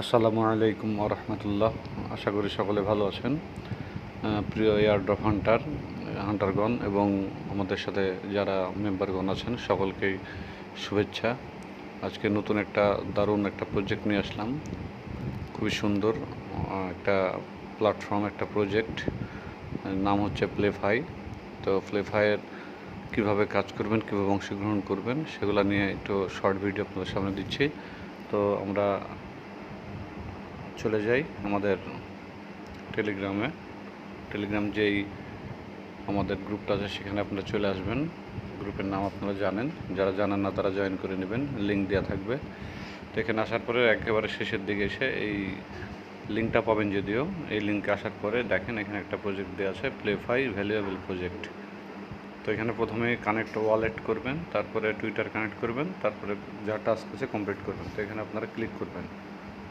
আসসালামু আলাইকুম রহমতুল্লাহ। আশা করি সকলে ভালো আছেন। প্রিয় এয়ারড্রপ হান্টার হান্টারগণ এবং আমাদের সাথে যারা মেম্বারগণ আছেন, সকলকেই শুভেচ্ছা। আজকে নতুন একটা দারুণ একটা প্রজেক্ট নিয়ে আসলাম। খুবই সুন্দর একটা প্ল্যাটফর্ম একটা প্রজেক্ট নাম হচ্ছে প্লেফাই তো প্লেফাইয়ের কীভাবে কাজ করবেন, কীভাবে অংশগ্রহণ করবেন, সেগুলো নিয়ে একটু শর্ট ভিডিও আপনাদের সামনে দিচ্ছি। তো আমরা চলে যাই আমাদের টেলিগ্রামে টেলিগ্রাম যেই আমাদের গ্রুপটা আছে, সেখানে আপনারা চলে আসবেন। গ্রুপের নাম আপনারা জানেন। যারা জানেন না, তারা জয়েন করে নেবেন। লিঙ্ক দেওয়া থাকবে। তো এখানে আসার পরে একেবারে শেষের দিকে এসে এই লিঙ্কটা পাবেন যদিও। এই লিঙ্কে আসার পরে দেখেন এখানে একটা প্রজেক্ট দেওয়া আছে প্লেফাই ভ্যালুয়েবল প্রজেক্ট তো এখানে প্রথমে কানেক্ট ওয়ালেট করবেন, তারপরে টুইটার কানেক্ট করবেন, তারপরে যা টাস্ক আছে কমপ্লিট করবেন। তো এখানে আপনারা ক্লিক করবেন।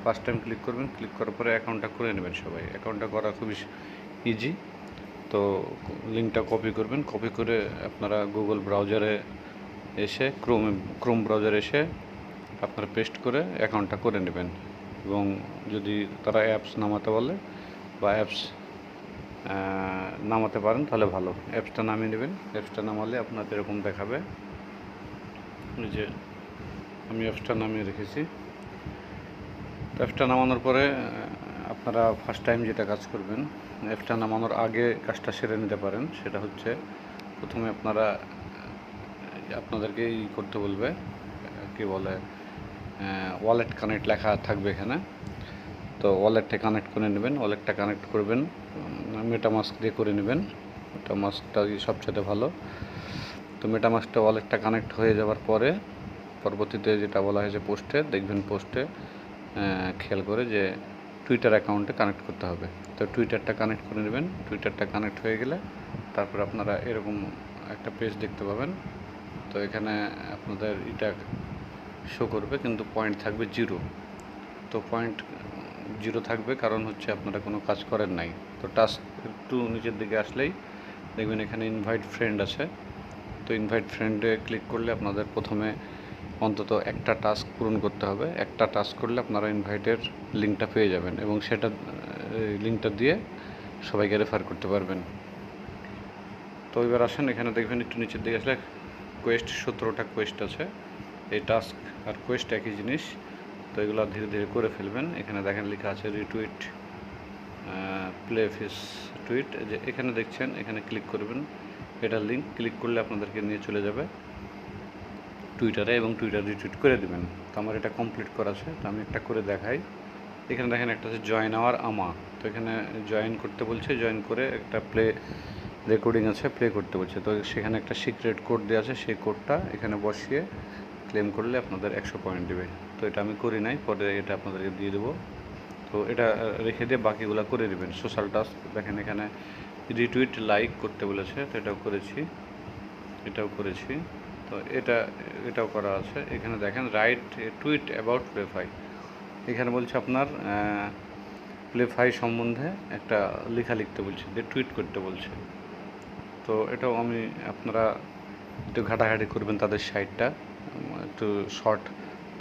ফার্স্ট টাইম ক্লিক করবেন ক্লিক করার পরে অ্যাকাউন্টটা করে নেবেন সবাই। অ্যাকাউন্টটা করা খুবই ইজি তো লিঙ্কটা কপি করবেন। কপি করে আপনারা গুগল ব্রাউজারে এসে ক্রোম ক্রোম ব্রাউজারে এসে আপনারা পেস্ট করে অ্যাকাউন্টটা করে নেবেন। এবং যদি তারা অ্যাপস নামাতে বলে বা অ্যাপস নামাতে পারেন, তাহলে ভালো। অ্যাপসটা নামিয়ে নেবেন। অ্যাপসটা নামালে আপনাদের এরকম দেখাবে। যে আমি অ্যাপসটা নামিয়ে রেখেছি। অ্যাপসটা নামানোর পরে আপনারা ফার্স্ট টাইম যেটা কাজ করবেন অ্যাপসটা নামানোর আগে কাজটা সেরে নিতে পারেন। সেটা হচ্ছে, প্রথমে আপনারা আপনাদেরকে ই করতে বলবে কি বলে ওয়ালেট কানেক্ট লেখা থাকবে এখানে। তো ওয়ালেটটা কানেক্ট করে নেবেন ওয়ালেটটা কানেক্ট করবেন মেটামাস্ক দিয়ে করে নেবেন। মেটামাস্কটা সবচেয়ে ভালো। তো মেটামাস্কটা ওয়ালেটটা কানেক্ট হয়ে যাওয়ার পরে, পরবর্তীতে যেটা বলা হয়েছে পোস্টে দেখবেন পোস্টে খেয়াল করে যে টুইটার অ্যাকাউন্টে কানেক্ট করতে হবে। তো টুইটারটা কানেক্ট করে নেবেন। টুইটারটা কানেক্ট হয়ে গেলে তারপর আপনারা এরকম একটা পেজ দেখতে পাবেন। তো এখানে আপনাদের এটা শো করবে, কিন্তু পয়েন্ট থাকবে জিরো তো পয়েন্ট জিরো থাকবে কারণ হচ্ছে আপনারা কোনো কাজ করেন নাই। তো টাস্ক একটু নিচের দিকে আসলেই দেখবেন এখানে ইনভাইট ফ্রেন্ড আছে। তো ইনভাইট ফ্রেন্ডে ক্লিক করলে আপনাদের প্রথমে অন্তত একটা টাস্ক পূরণ করতে হবে। একটা টাস্ক করলে আপনারা ইনভাইটের লিঙ্কটা পেয়ে যাবেন এবং সেটা লিঙ্কটা দিয়ে সবাইকে রেফার করতে পারবেন। তো এবার আসেন, এখানে দেখবেন একটু নিচের দিকে আসলে কোয়েস্ট সতেরোটা কোয়েস্ট আছে। এই টাস্ক আর কোয়েস্ট একই জিনিস। তো এগুলো ধীরে ধীরে করে ফেলবেন। এখানে দেখেন লেখা আছে রিটুইট প্লে ফিস টুইট যে এখানে দেখছেন, এখানে ক্লিক করবেন। এটা লিঙ্ক ক্লিক করলে আপনাদেরকে নিয়ে চলে যাবে। টুইটারে এবং টুইটার রিটুইট করে দেবেন। তো আমার এটা কমপ্লিট করা আছে, তো আমি একটা করে দেখাই। এখানে দেখেন একটা আছে জয়েন আওয়ার আমা তো এখানে জয়েন করতে বলছে জয়েন করে একটা প্লে রেকর্ডিং আছে প্লে করতে বলছে। তো সেখানে একটা সিক্রেট কোড দেওয়া আছে, সেই কোডটা এখানে বসিয়ে ক্লেম করলে আপনাদের একশো পয়েন্ট দেবে। তো এটা আমি করি নাই, পরে এটা আপনাদেরকে দিয়ে দেবো। তো এটা রেখে দিয়ে বাকিগুলো করে দেবেন। সোশ্যাল টাস্ক দেখেন এখানে রিটুইট লাইক করতে বলেছে, তো এটাও করেছি। এটাও করেছি। তো এটা, এটাও করা আছে। এখানে দেখেন রাইট টুইট অ্যাবাউট প্লেফাই এখানে বলছে আপনার প্লেফাই সম্বন্ধে একটা লেখা লিখতে বলছে, যে টুইট করতে বলছে। তো এটাও আমি আপনারা একটু ঘাটাঘাটি করবেন তাদের সাইটটা। একটু শর্ট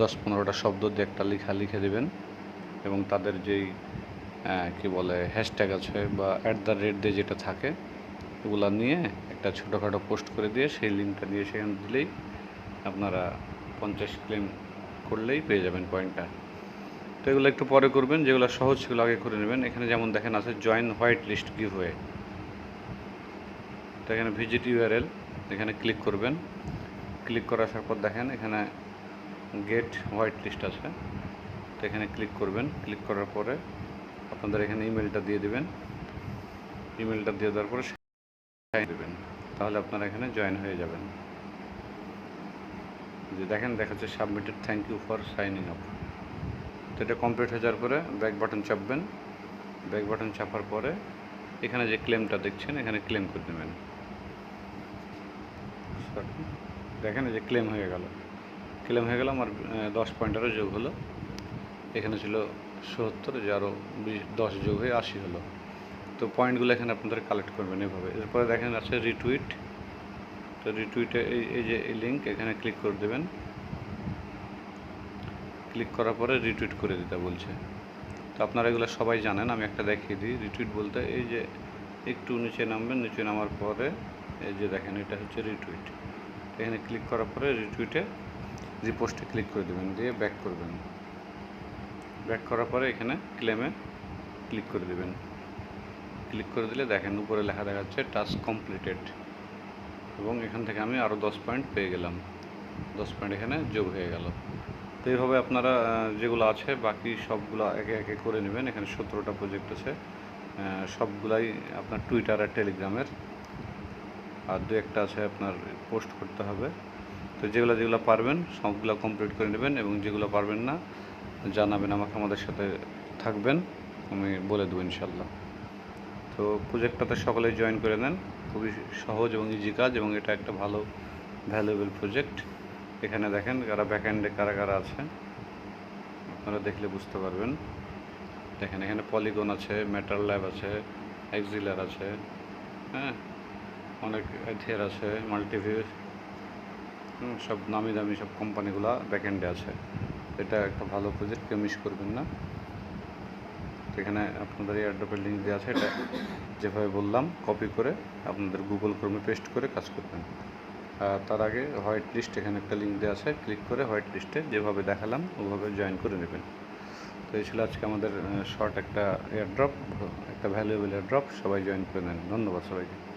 দশ পনেরোটা শব্দ দিয়ে একটা লেখা লিখে দেবেন। এবং তাদের যেই কি বলে হ্যাশট্যাগ আছে বা অ্যাট দ্য রেট দিয়ে যেটা থাকে এগুলা নিয়ে একটা ছোটোখাটো পোস্ট করে দিয়ে সেই লিঙ্কটা দিয়ে সেখানে দিলেই আপনারা পঞ্চাশ ক্লেম করলেই পেয়ে যাবেন পয়েন্টটা। তো এগুলো একটু পরে করবেন, যেগুলো সহজ সেগুলো আগে করে নেবেন। এখানে যেমন দেখেন আছে জয়েন হোয়াইট লিস্ট গিভ হয়ে তো এখানে ভিজিট ইউআরএল এখানে ক্লিক করবেন। ক্লিক করে আসার পর দেখেন এখানে গেট হোয়াইট লিস্ট আছে। তো এখানে ক্লিক করবেন। ক্লিক করার পরে আপনাদের এখানে ইমেলটা দিয়ে দেবেন। ইমেলটা দিয়ে দেওয়ার পরে দেবেন তাহলে আপনারা এখানে জয়েন হয়ে যাবেন। যে দেখেন দেখাচ্ছে submitted thank you for signing up তো এটা কমপ্লিট হয়ে যাওয়ার পরে ব্যাক বাটন চাপবেন। ব্যাক বাটন চাপার পরে এখানে যে ক্লেমটা দেখছেন এখানে ক্লেম করে Sorry, দেখেন যে ক্লেম হয়ে গেল। ক্লেম হয়ে গেল আমার দশ পয়েন্টারও যোগ হলো। এখানে ছিল সত্তর যে আরও দশ যোগ হয়ে আশি হলো। তো পয়েন্টগুলো এখানে আপনাদের কালেক্ট করবেন এভাবে। এরপরে দেখেন আছে রিটুইট তো রিটুইটে এই এই যে এই লিঙ্ক এখানে ক্লিক করে দেবেন। ক্লিক করার পরে রিটুইট করে দিতে বলছে। তো আপনারা এগুলো সবাই জানেন, আমি একটা দেখিয়ে দিই। রিটুইট বলতে এই যে একটু নিচে নামবেন, নিচে নামার পরে এই যে দেখেন, এটা হচ্ছে রিটুইট এখানে ক্লিক করার পরে রিটুইটে রিপোস্টে ক্লিক করে দেবেন, দিয়ে ব্যাক করবেন। ব্যাক করার পরে এখানে ক্লেমে ক্লিক করে দেবেন। ক্লিক করে দিলে দেখেন উপরে লেখা দেখাচ্ছে টাস্ক কমপ্লিটেড এবং এখান থেকে আমি আরও দশ পয়েন্ট পেয়ে গেলাম। দশ পয়েন্ট এখানে যোগ হয়ে গেল। তো এইভাবে আপনারা যেগুলো আছে, বাকি সবগুলো একে একে করে নেবেন। এখানে সতেরোটা প্রজেক্ট আছে। সবগুলাই আপনার টুইটার আর টেলিগ্রামের আর দু একটা আছে আপনার পোস্ট করতে হবে। তো যেগুলো যেগুলো পারবেন, সবগুলো কমপ্লিট করে নেবেন এবং যেগুলো পারবেন না, জানাবেন আমাকে, আমাদের সাথে থাকবেন। আমি বলে দেবো ইনশাল্লাহ। তো প্রজেক্টটাতে সকলেই জয়েন করে নেন। খুবই সহজ এবং ইজি কাজ এবং এটা একটা ভালো ভ্যালুয়েবল প্রজেক্ট এখানে দেখেন কারা ব্যাকএন্ডে কারা কারা আছে। আপনারা দেখলে বুঝতে পারবেন। দেখেন এখানে পলিগন আছে মেটাল ল্যাব আছে এক্সিলার আছে হ্যাঁ? অনেক এথিয়ার আছে মাল্টিভিউ সব নামি দামি সব কোম্পানিগুলো ব্যাকএন্ডে আছে। এটা একটা ভালো প্রজেক্ট কেউ মিস করবেন না। এখানে আপনাদের এয়ারড্রপের লিঙ্ক দেওয়া আছে এটা যেভাবে বললাম কপি করে আপনাদের গুগল ক্রমে পেস্ট করে কাজ করবেন। আর তার আগে হোয়াইট লিস্ট এখানে একটা লিঙ্ক দেওয়া আছে ক্লিক করে হোয়াইট লিস্টে যেভাবে দেখালাম ওভাবে জয়েন করে নেবেন। তো এই ছিল আজকে আমাদের শর্ট একটা এয়ারড্রপ একটা ভ্যালুয়েবল এয়ারড্রপ সবাই জয়েন করে নেন। ধন্যবাদ সবাইকে।